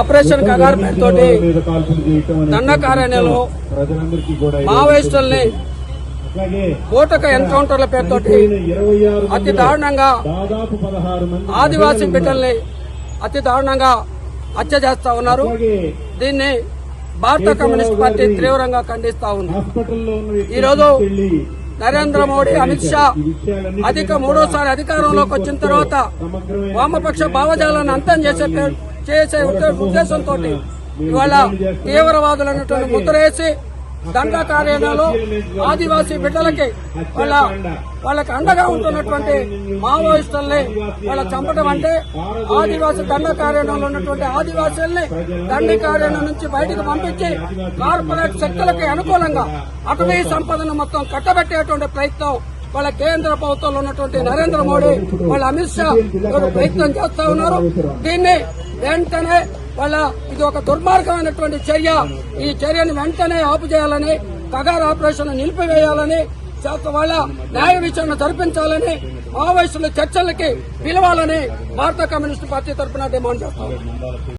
Operation Kagar పేరుతోటి దండకారణ్యంలో మావోయిస్టుల్ని కోటక ఎన్కౌంటర్ల పేరుతోటి అతి దారుణంగా ఆదివాసీ బిడ్డల్ని అతి దారుణంగా హత్య చేస్తా ఉన్నారు. దీన్ని భారత కమ్యూనిస్ట్ పార్టీ తీవ్రంగా ఖండిస్తా ఉంది. ఈరోజు నరేంద్ర మోడీ అమిత్ షా అధిక మూడోసారి అధికారంలోకి వచ్చిన తర్వాత వామపక్ష భావజాలను అంతం చేసే చేసే ఉద్దే- ఉద్దేశంతో ఇవాళ తీవ్రవాదులు అన్నటువంటి ముద్రేసి దండ కార్యాలయాలు ఆదివాసీ బిడ్డలకి వాళ్ళ వాళ్ళకి అండగా ఉంటున్నటువంటి మావోయిస్టుల్ని వాళ్ళ చంపడం అంటే ఆదివాసీ దండ కార్యాలయంలో ఉన్నటువంటి ఆదివాసీల్ని దండి కార్యాలయం నుంచి బయటకు పంపించి కార్పొరేట్ శక్తులకి అనుకూలంగా అటవీ సంపదను మొత్తం కట్టబెట్టేటువంటి ప్రయత్నం వాళ్ళ కేంద్ర ప్రభుత్వంలో ఉన్నటువంటి నరేంద్ర మోడీ వాళ్ళ అమిత్ షా ప్రయత్నం చేస్తా ఉన్నారు. దీన్ని వెంటనే వాళ్ళ ఇది ఒక దుర్మార్గమైనటువంటి చర్య. ఈ చర్యను వెంటనే ఆపు చేయాలని కగార్ ఆపరేషన్ నిలిపివేయాలని వాళ్ళ న్యాయ విచారణ జరిపించాలని మావోయిస్టుల చర్చలకి పిలవాలని భారత కమ్యూనిస్టు పార్టీ తరఫున డిమాండ్ చేస్తాం